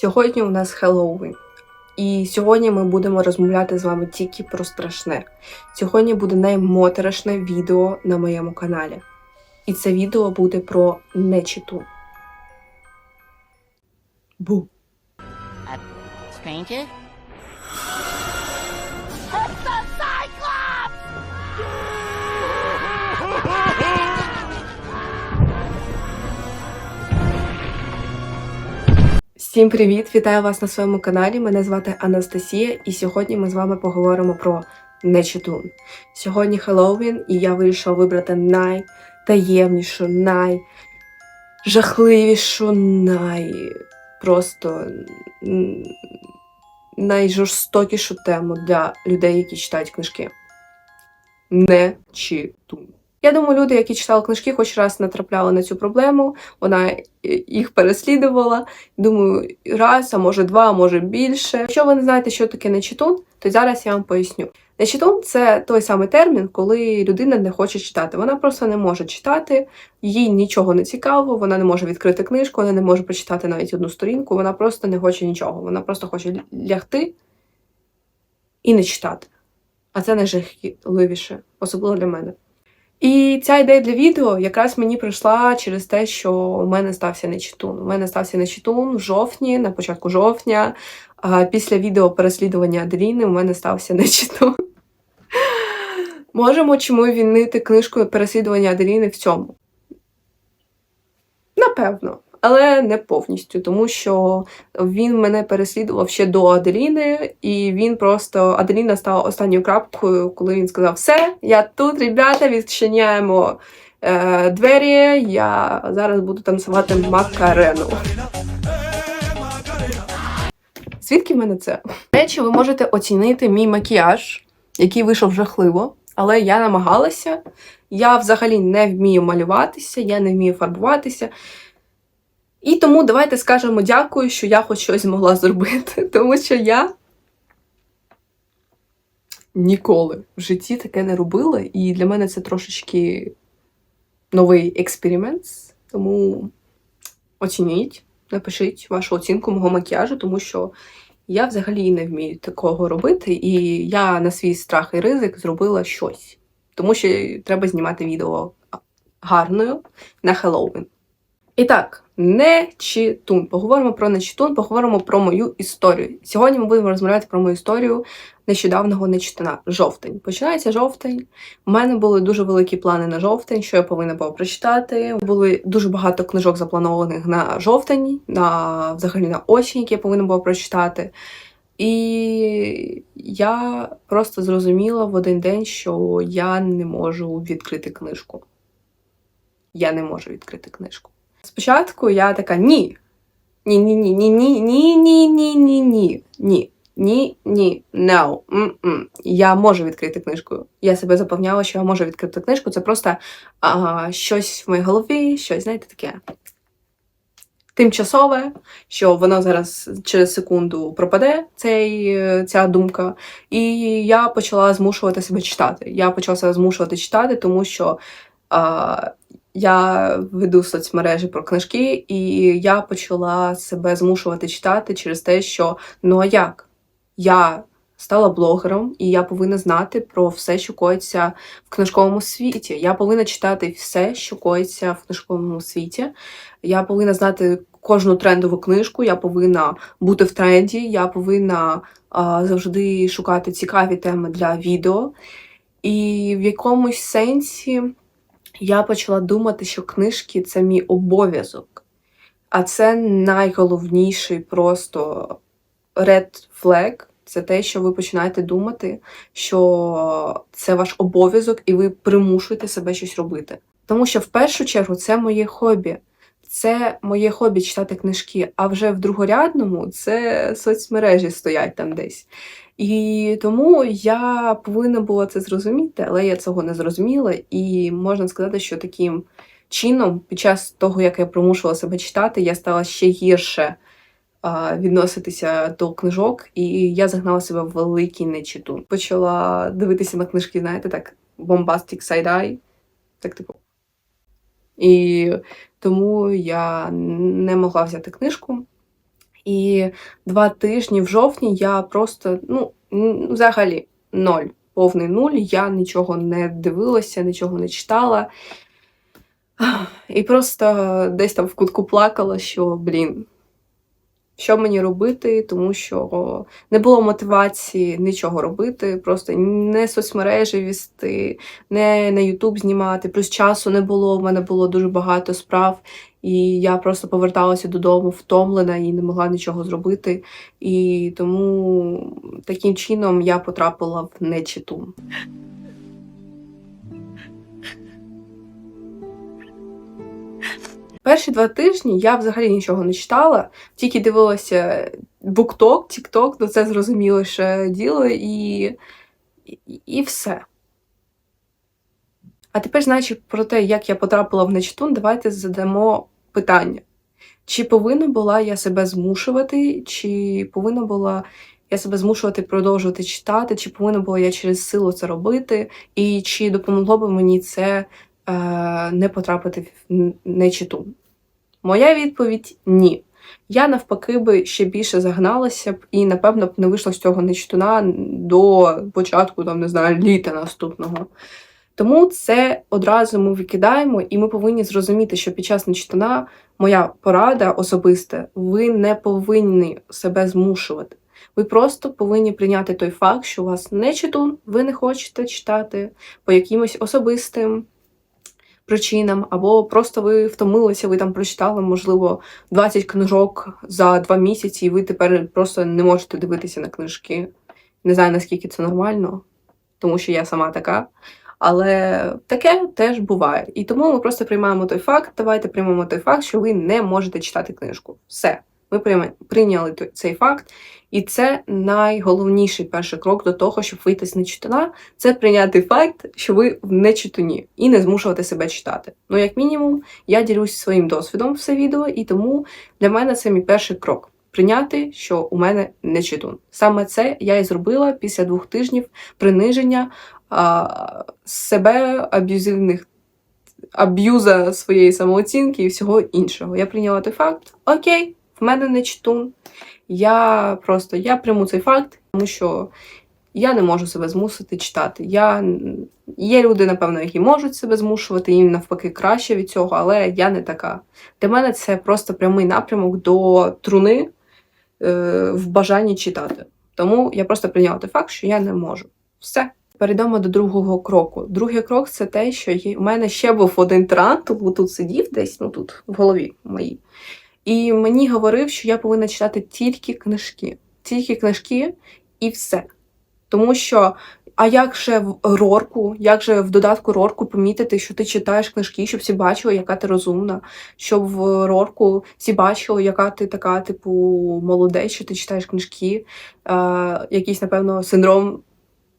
Сьогодні у нас Хеллоуін. І сьогодні ми будемо розмовляти з вами тільки про страшне. Сьогодні буде наймоторошне відео на моєму каналі. І це відео буде про нечиту. Бу. Stranger? Всім привіт! Вітаю вас на своєму каналі. Мене звати Анастасія, і сьогодні ми з вами поговоримо про нечитун. Сьогодні Хеллоуін, і я вирішила вибрати найтаємнішу, найжахливішу, най просто найжорстокішу тему для людей, які читають книжки. Нечитун. Я думаю, люди, які читали книжки, хоч раз натрапляли на цю проблему, вона е, їх переслідувала. Думаю, раз, а може два, а може більше. Якщо ви не знаєте, що таке нечитун, то зараз я вам поясню. Нечитун – це той самий термін, коли людина не хоче читати. Вона просто не може читати, їй нічого не цікаво, вона не може відкрити книжку, вона не може прочитати навіть одну сторінку, вона просто не хоче нічого. Вона просто хоче лягти і не читати. А це найжахливіше, особливо для мене. І ця ідея для відео якраз мені прийшла через те, що у мене стався нечитун. У мене стався нечитун в жовтні, на початку жовтня. А після відео переслідування Аделіни у мене стався нечитун. Можемо чому вінити книжкою переслідування Аделіни в цьому? Напевно, але не повністю, тому що він мене переслідував ще до Аделіни, і він просто Аделіна стала останньою крапкою, коли він сказав: Все, я тут, ребята, відчиняємо е, двері. Я зараз буду танцювати Макарену. Звідки в мене це? До речі, ви можете оцінити мій макіяж, який вийшов жахливо, але я намагалася. Я взагалі не вмію малюватися, я не вмію фарбуватися. І тому давайте скажемо дякую, що я хоч щось змогла зробити, тому що я ніколи в житті таке не робила, і для мене це трошечки новий експеримент. Тому оцініть, напишіть вашу оцінку мого макіяжу, тому що я взагалі не вмію такого робити, і я на свій страх і ризик зробила щось. Тому що треба знімати відео гарною на Хеллоуін. І так, нечитун. Поговоримо про нечитун, поговоримо про мою історію. Сьогодні ми будемо розмовляти про мою історію нещодавнього нечитуна. Жовтень. Починається жовтень. У мене були дуже великі плани на жовтень, що я повинна була прочитати. Були дуже багато книжок запланованих на жовтень, на взагалі на осінь, які я повинна була прочитати. І я просто зрозуміла в один день, що я не можу відкрити книжку. Я не можу відкрити книжку. Спочатку я така ні. Ні, ні, ні, ні, ні, ні, ні, ні, ні, ні, ні, ні, ні, no, mm-mm. Я можу відкрити книжку. Я себе запевняла, що я можу відкрити книжку. Це просто а, щось в моїй голові, щось, знаєте, таке тимчасове, що воно зараз через секунду пропаде, цей, ця думка. І я почала змушувати себе читати. Я почала себе змушувати читати, тому що. А, я веду соцмережі про книжки, і я почала себе змушувати читати через те, що ну а як? Я стала блогером, і я повинна знати про все, що коїться в книжковому світі. Я повинна читати все, що коїться в книжковому світі. Я повинна знати кожну трендову книжку, я повинна бути в тренді, я повинна а, завжди шукати цікаві теми для відео. І в якомусь сенсі я почала думати, що книжки це мій обов'язок. А це найголовніший просто red flag. Це те, що ви починаєте думати, що це ваш обов'язок, і ви примушуєте себе щось робити. Тому що в першу чергу це моє хобі. Це моє хобі читати книжки, а вже в другорядному це соцмережі стоять там десь. І тому я повинна була це зрозуміти, але я цього не зрозуміла. І можна сказати, що таким чином, під час того, як я примушувала себе читати, я стала ще гірше відноситися до книжок, і я загнала себе в великий нечитун. Почала дивитися на книжки, знаєте, так, bombastic side-eye, так типу. І тому я не могла взяти книжку. І два тижні в жовтні я просто, ну, взагалі, ноль, повний нуль. Я нічого не дивилася, нічого не читала. І просто десь там в кутку плакала, що, блін, що мені робити, тому що не було мотивації нічого робити, просто не соцмережі вести, не на Ютуб знімати. Плюс часу не було. в мене було дуже багато справ, і я просто поверталася додому втомлена і не могла нічого зробити. І тому таким чином я потрапила в нечиту. Перші два тижні я взагалі нічого не читала, тільки дивилася букток, тікток, ну це зрозуміліше діло, і, і, і все. А тепер, значить, про те, як я потрапила в нечитун, давайте задамо питання. Чи повинна була я себе змушувати, чи повинна була я себе змушувати продовжувати читати, чи повинна була я через силу це робити, і чи допомогло би мені це не потрапити в нечитун? Моя відповідь ні. Я навпаки би ще більше загналася б і, напевно, б не вийшла з цього нечитуна до початку, там, не знаю, літа наступного. Тому це одразу ми викидаємо, і ми повинні зрозуміти, що під час нечитуна моя порада особиста, ви не повинні себе змушувати. Ви просто повинні прийняти той факт, що у вас не читун, ви не хочете читати по якимось особистим причинам, або просто ви втомилися, ви там прочитали, можливо, 20 книжок за два місяці, і ви тепер просто не можете дивитися на книжки. Не знаю, наскільки це нормально, тому що я сама така. Але таке теж буває. І тому ми просто приймаємо той факт. Давайте приймемо той факт, що ви не можете читати книжку. Все. Ми прийняли цей факт, і це найголовніший перший крок до того, щоб вийти з нечитана, це прийняти факт, що ви в нечитані, і не змушувати себе читати. Ну, як мінімум, я ділюсь своїм досвідом все відео, і тому для мене це мій перший крок. Прийняти, що у мене не читун. Саме це я і зробила після двох тижнів приниження а, себе аб'юзивних аб'юза своєї самооцінки і всього іншого. Я прийняла той факт, окей, в мене не читун. Я просто я прийму цей факт, тому що я не можу себе змусити читати. Я, Є люди, напевно, які можуть себе змушувати, їм навпаки краще від цього, але я не така. Для мене це просто прямий напрямок до труни е, в бажанні читати. Тому я просто прийняла той факт, що я не можу. Все. Перейдемо до другого кроку. Другий крок це те, що у мене ще був один трант, бо тут сидів десь, ну тут, в голові моїй. І мені говорив, що я повинна читати тільки книжки, тільки книжки і все. Тому що, а як же в Рорку, як же в додатку Рорку помітити, що ти читаєш книжки, щоб всі бачили, яка ти розумна, щоб в Рорку всі бачили, яка ти така, типу, молодець, що ти читаєш книжки, е, якийсь, напевно, синдром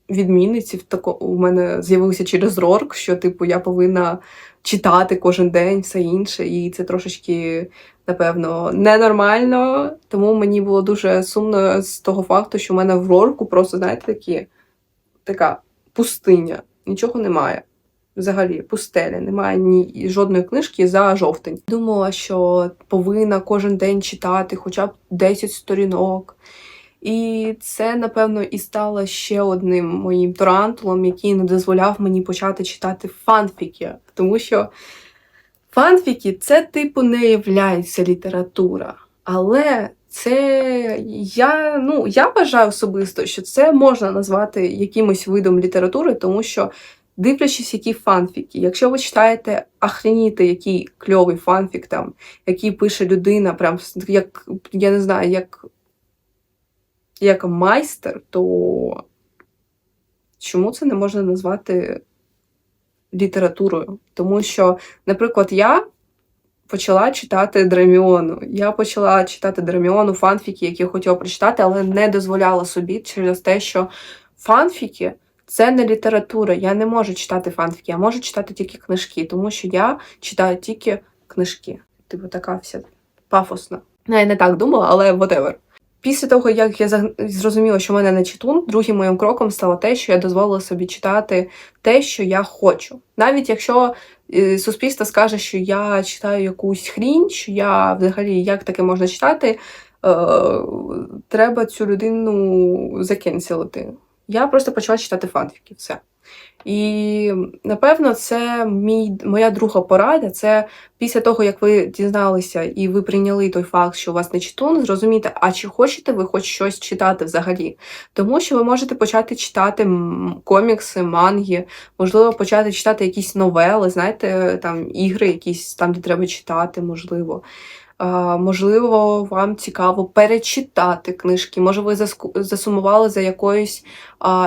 відмінниці в тако у мене з'явився через Рорк, що, типу, я повинна читати кожен день, все інше, і це трошечки напевно, ненормально. Тому мені було дуже сумно з того факту, що в мене в рорку просто, знаєте, такі, така пустиня, нічого немає. Взагалі, пустеля, немає ні жодної книжки за жовтень. Думала, що повинна кожен день читати хоча б 10 сторінок. І це, напевно, і стало ще одним моїм тарантулом, який не дозволяв мені почати читати фанфіки. Тому що Фанфіки це, типу, не являється література. Але це я ну, я вважаю особисто, що це можна назвати якимось видом літератури, тому що, дивлячись, які фанфіки, якщо ви читаєте ахреніти, який кльовий фанфік, там, який пише людина, прям як я не знаю, як, як майстер, то чому це не можна назвати літературою. Тому що, наприклад, я почала читати Драміону. Я почала читати Драміону фанфіки, які хотіла прочитати, але не дозволяла собі через те, що фанфіки. Це не література, я не можу читати фанфіки, я можу читати тільки книжки, тому що я читаю тільки книжки. Типу така вся пафосна. Я не так думала, але whatever. Після того, як я зрозуміла, що в мене не читун, другим моїм кроком стало те, що я дозволила собі читати те, що я хочу. Навіть якщо е, суспільство скаже, що я читаю якусь хрінь, що я взагалі як таке можна читати. треба цю людину закенселити. Я просто почала читати фанфіки. Все. І напевно, це мій, моя друга порада. Це після того, як ви дізналися і ви прийняли той факт, що у вас не читун, зрозуміти, а чи хочете ви хоч щось читати взагалі. Тому що ви можете почати читати комікси, манги, можливо, почати читати якісь новели, знаєте, там ігри, якісь там, де треба читати, можливо. Можливо, вам цікаво перечитати книжки. Може, ви засумували за якоюсь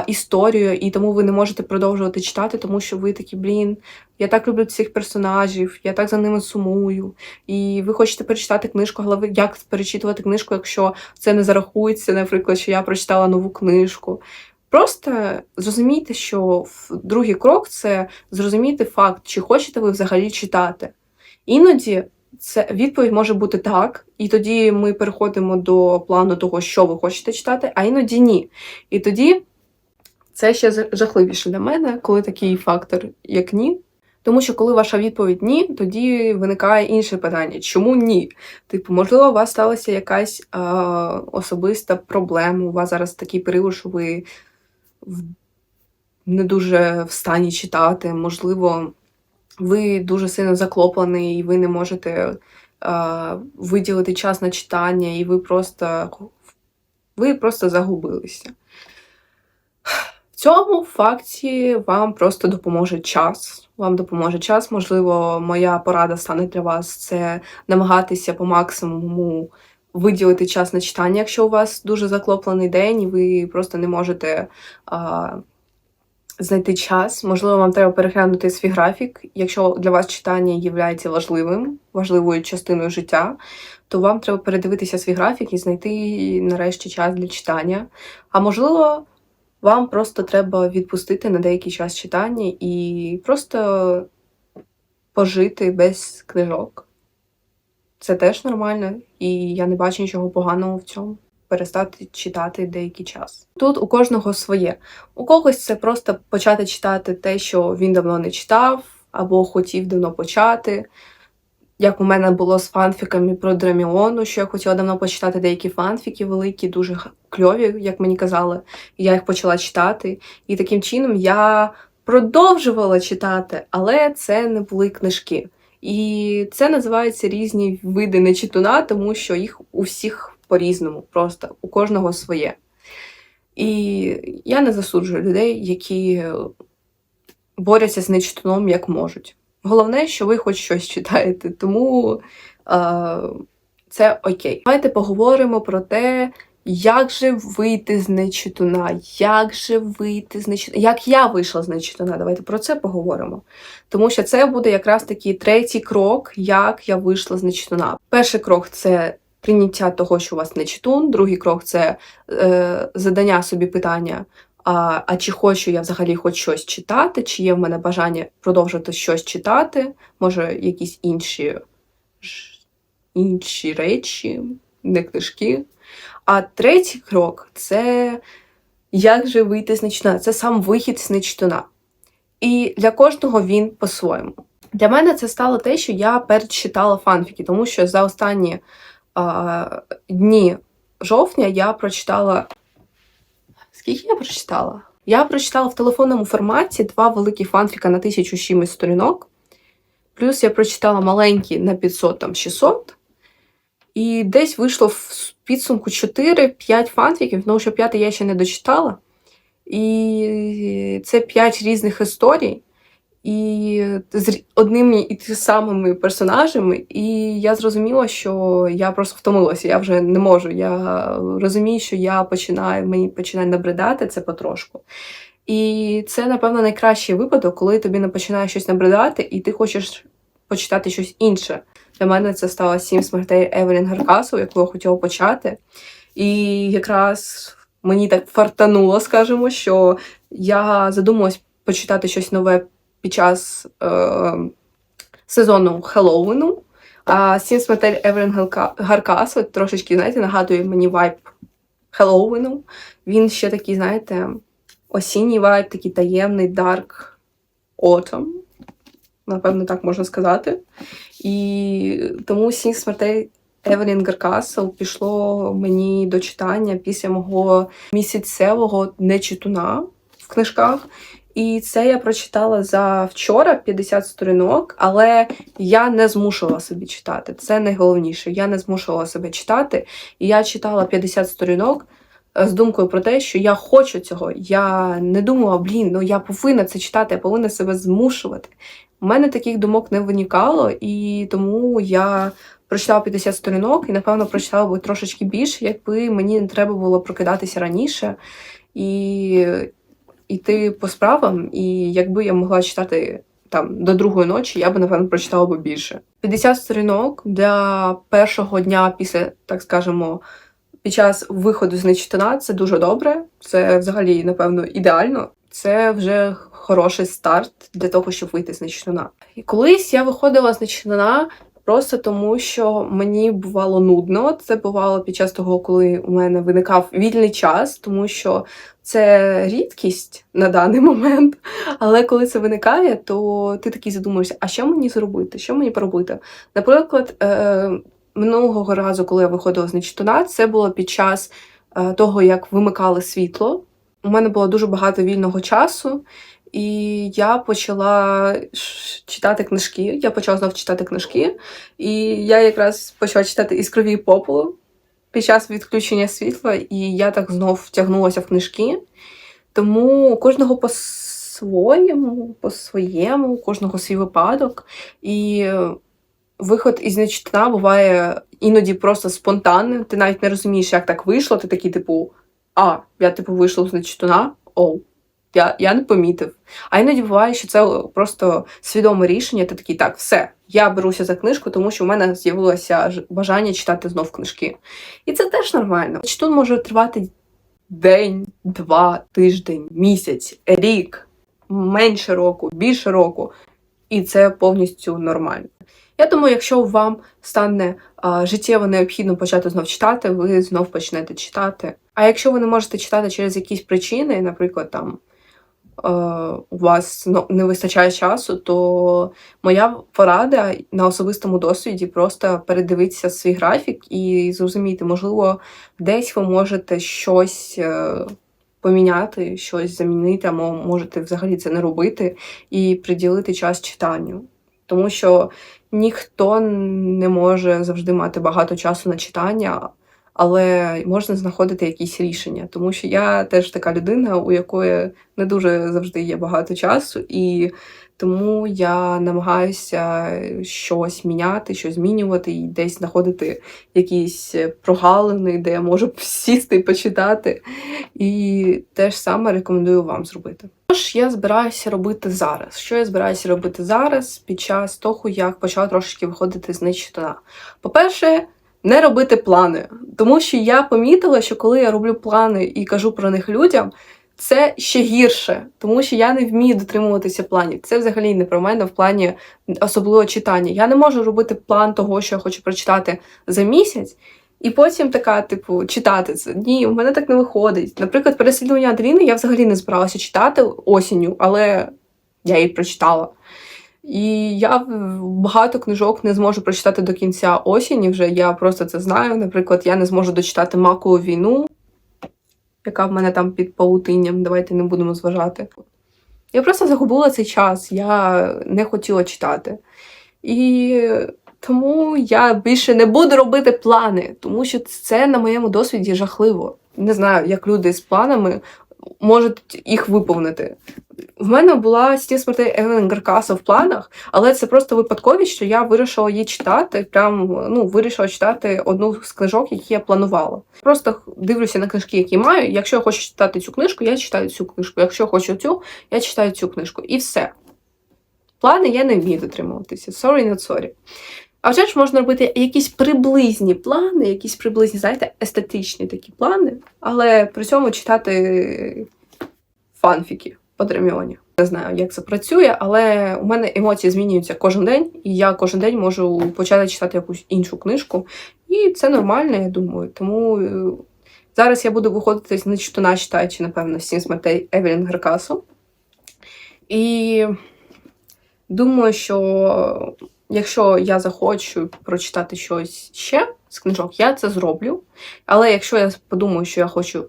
історією, і тому ви не можете продовжувати читати, тому що ви такі, блін, я так люблю цих персонажів, я так за ними сумую. І ви хочете перечитати книжку, але як перечитувати книжку, якщо це не зарахується, наприклад, що я прочитала нову книжку. Просто зрозумійте, що другий крок це зрозуміти факт, чи хочете ви взагалі читати. Іноді це відповідь може бути так, і тоді ми переходимо до плану того, що ви хочете читати, а іноді ні. І тоді це ще жахливіше для мене, коли такий фактор, як ні. Тому що коли ваша відповідь ні, тоді виникає інше питання: чому ні? Типу, можливо, у вас сталася якась а, особиста проблема. У вас зараз такий період, що ви не дуже в стані читати, можливо ви дуже сильно заклоплений, і ви не можете е, виділити час на читання, і ви просто ви просто загубилися. В цьому факті вам просто допоможе час. Вам допоможе час. Можливо, моя порада стане для вас це намагатися по максимуму виділити час на читання, якщо у вас дуже заклоплений день, і ви просто не можете. А, знайти час. Можливо, вам треба переглянути свій графік. Якщо для вас читання є важливим, важливою частиною життя, то вам треба передивитися свій графік і знайти нарешті час для читання. А можливо, вам просто треба відпустити на деякий час читання і просто пожити без книжок. Це теж нормально, і я не бачу нічого поганого в цьому перестати читати деякий час. Тут у кожного своє. У когось це просто почати читати те, що він давно не читав, або хотів давно почати. Як у мене було з фанфіками про Драміону, що я хотіла давно почитати деякі фанфіки великі, дуже кльові, як мені казали. Я їх почала читати. І таким чином я продовжувала читати, але це не були книжки. І це називається різні види нечитуна, тому що їх у всіх по-різному, просто у кожного своє. І я не засуджую людей, які борються з нечитаном як можуть. Головне, що ви хоч щось читаєте, тому е, це окей. Давайте поговоримо про те, як же вийти з нечитуна, як же вийти з нечитуна, як я вийшла з нечитуна. Давайте про це поговоримо. Тому що це буде якраз такий третій крок, як я вийшла з нечитуна. Перший крок це прийняття того, що у вас не читун. Другий крок це е, задання собі питання. А а чи хочу я взагалі хоч щось читати, чи є в мене бажання продовжувати щось читати, може, якісь інші інші речі, не книжки. А третій крок це як же вийти з нечитуна. Це сам вихід з нечитуна. І для кожного він по-своєму. Для мене це стало те, що я перечитала фанфіки, тому що за останні дні жовтня я прочитала. Скільки я прочитала? Я прочитала в телефонному форматі два великі фанфіка на тисячу чимось сторінок. Плюс я прочитала маленькі на 500 там 600. І десь вийшло в підсумку 4-5 фанфіків, тому що п'ятий я ще не дочитала. І це 5 різних історій і з одними і тими самими персонажами, і я зрозуміла, що я просто втомилася, я вже не можу. Я розумію, що я починаю, мені починає набридати це потрошку. І це, напевно, найкращий випадок, коли тобі не починає щось набридати, і ти хочеш почитати щось інше. Для мене це стало сім смертей Евелін Гаркасу, яку я хотіла почати. І якраз мені так фартануло, скажімо, що я задумалась почитати щось нове під час е, сезону Хеллоуіну. А Сім смертель Евелін Гаркас, трошечки, знаєте, нагадує мені вайб Хеллоуіну. Він ще такий, знаєте, осінній вайб, такий таємний, дарк autumn. Напевно, так можна сказати. І тому сім смертей Евелін Геркасл пішло мені до читання після мого місяцевого нечитуна в книжках. І це я прочитала за вчора 50 сторінок, але я не змушувала собі читати. Це найголовніше. Я не змушувала себе читати. І я читала 50 сторінок е, з думкою про те, що я хочу цього. Я не думала, блін, ну я повинна це читати, я повинна себе змушувати. У мене таких думок не виникало, і тому я прочитала 50 сторінок і, напевно, прочитала би трошечки більше, якби мені не треба було прокидатися раніше і йти по справам. І якби я могла читати там до другої ночі, я би, напевно, прочитала би більше. 50 сторінок для першого дня після, так скажемо, під час виходу з нечитана це дуже добре. Це взагалі, напевно, ідеально. Це вже хороший старт для того, щоб вийти з нечитана. І колись я виходила з нечитана просто тому, що мені бувало нудно. Це бувало під час того, коли у мене виникав вільний час, тому що це рідкість на даний момент. Але коли це виникає, то ти такий задумуєшся, а що мені зробити? Що мені поробити? Наприклад, е, минулого разу, коли я виходила з нечитана, це було під час е, того, як вимикали світло. У мене було дуже багато вільного часу, і я почала читати книжки. Я почала знов читати книжки, і я якраз почала читати іскрові попелу під час відключення світла, і я так знов втягнулася в книжки. Тому кожного по-своєму, по-своєму, кожного свій випадок. І виход із нечитана буває іноді просто спонтанним. Ти навіть не розумієш, як так вийшло. Ти такий, типу, а, я типу вийшла з нечитана, оу. Я, я не помітив. А іноді буває, що це просто свідоме рішення. Ти такий, так, все, я беруся за книжку, тому що в мене з'явилося бажання читати знов книжки. І це теж нормально. Читун може тривати день, два, тиждень, місяць, рік, менше року, більше року. І це повністю нормально. Я думаю, якщо вам стане а, життєво необхідно почати знов читати, ви знов почнете читати. А якщо ви не можете читати через якісь причини, наприклад, там у вас ну, не вистачає часу, то моя порада на особистому досвіді просто передивитися свій графік і зрозуміти, можливо, десь ви можете щось е, поміняти, щось замінити, або можете взагалі це не робити і приділити час читанню. Тому що ніхто не може завжди мати багато часу на читання, але можна знаходити якісь рішення. Тому що я теж така людина, у якої не дуже завжди є багато часу, і тому я намагаюся щось міняти, щось змінювати і десь знаходити якісь прогалини, де я можу сісти і почитати. І те ж саме рекомендую вам зробити. Що я збираюся робити зараз? Що я збираюся робити зараз під час того, як почала трошечки виходити з нечитана? По-перше, не робити плани, тому що я помітила, що коли я роблю плани і кажу про них людям, це ще гірше, тому що я не вмію дотримуватися планів. Це взагалі не про мене в плані особливо читання. Я не можу робити план того, що я хочу прочитати за місяць, і потім така, типу, читати це. Ні, у мене так не виходить. Наприклад, переслідування Аделіни я взагалі не збиралася читати осінню, але я її прочитала. І я багато книжок не зможу прочитати до кінця осені вже. Я просто це знаю. Наприклад, я не зможу дочитати макову війну, яка в мене там під паутинням. Давайте не будемо зважати. Я просто загубила цей час, я не хотіла читати. І тому я більше не буду робити плани, тому що це на моєму досвіді жахливо. Не знаю, як люди з планами можуть їх виповнити. В мене була стіл смертей Евелін Гаркаса в планах, але це просто випадковість, що я вирішила її читати. Прям ну вирішила читати одну з книжок, які я планувала. Просто дивлюся на книжки, які маю. Якщо я хочу читати цю книжку, я читаю цю книжку. Якщо хочу цю, я читаю цю книжку. І все. Плани я не вмію дотримуватися. Sorry, not sorry. А вже ж можна робити якісь приблизні плани, якісь приблизні, знаєте, естетичні такі плани, але при цьому читати фанфіки по Дреміоні. Не знаю, як це працює, але у мене емоції змінюються кожен день, і я кожен день можу почати читати якусь іншу книжку. І це нормально, я думаю. Тому е, зараз я буду виходити з нечитана, читаючи, напевно, «Сім смертей Евелін Геркасу. І думаю, що якщо я захочу прочитати щось ще з книжок, я це зроблю. Але якщо я подумаю, що я хочу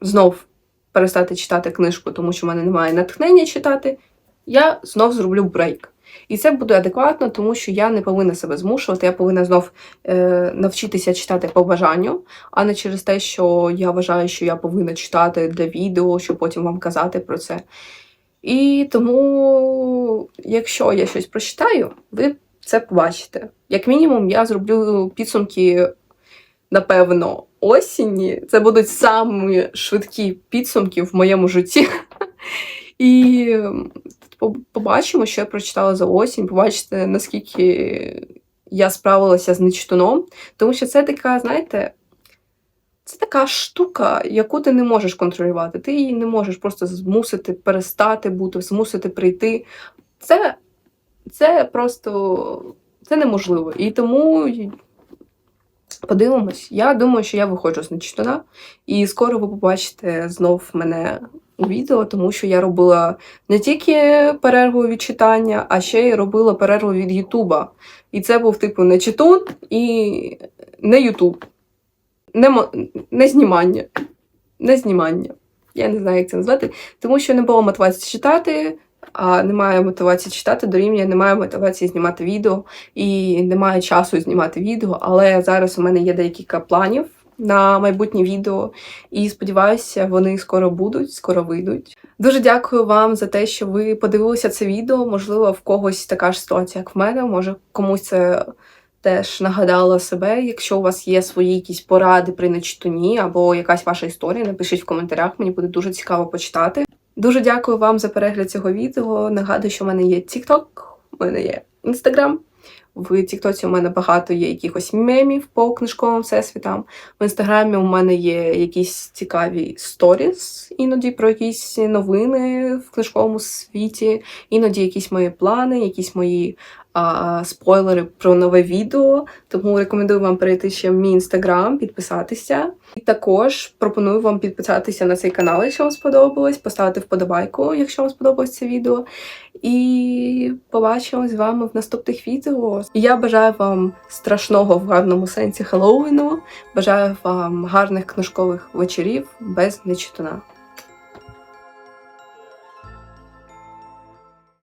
знов перестати читати книжку, тому що в мене немає натхнення читати, я знов зроблю брейк. І це буде адекватно, тому що я не повинна себе змушувати, я повинна знов е, навчитися читати по бажанню, а не через те, що я вважаю, що я повинна читати для відео, щоб потім вам казати про це. І тому, якщо я щось прочитаю, ви це побачите. Як мінімум, я зроблю підсумки, напевно, осінні. Це будуть самі швидкі підсумки в моєму житті. І побачимо, що я прочитала за осінь. Побачите, наскільки я справилася з нечитуном. Тому що це така, знаєте, це така штука, яку ти не можеш контролювати. Ти її не можеш просто змусити перестати бути, змусити прийти. Це, це просто це неможливо. І тому подивимось. Я думаю, що я виходжу з нечитуна, і скоро ви побачите знов мене у відео, тому що я робила не тільки перерву від читання, а ще й робила перерву від Ютуба. І це був типу не читун і не Ютуб. Не, не знімання. Не знімання. Я не знаю, як це назвати. Тому що не було мотивації читати, немає мотивації читати дорівнює, немає мотивації знімати відео і немає часу знімати відео. Але зараз у мене є декілька планів на майбутнє відео, і сподіваюся, вони скоро будуть, скоро вийдуть. Дуже дякую вам за те, що ви подивилися це відео. Можливо, в когось така ж ситуація, як в мене. Може, комусь це теж нагадало себе. Якщо у вас є свої якісь поради при нечитуні або якась ваша історія, напишіть в коментарях, мені буде дуже цікаво почитати. Дуже дякую вам за перегляд цього відео. Нагадую, що в мене є TikTok, в мене є Instagram. В Тіктоці у мене багато є якихось мемів по книжковим всесвітам. В інстаграмі у мене є якісь цікаві сторіс, іноді про якісь новини в книжковому світі, іноді якісь мої плани, якісь мої а, спойлери про нове відео. Тому рекомендую вам перейти ще в мій інстаграм, підписатися. І також пропоную вам підписатися на цей канал, якщо вам сподобалось, поставити вподобайку, якщо вам сподобалось це відео. І побачимось з вами в наступних відео. Я бажаю вам страшного в гарному сенсі Хеллоуіну. Бажаю вам гарних книжкових вечорів без нечитуна.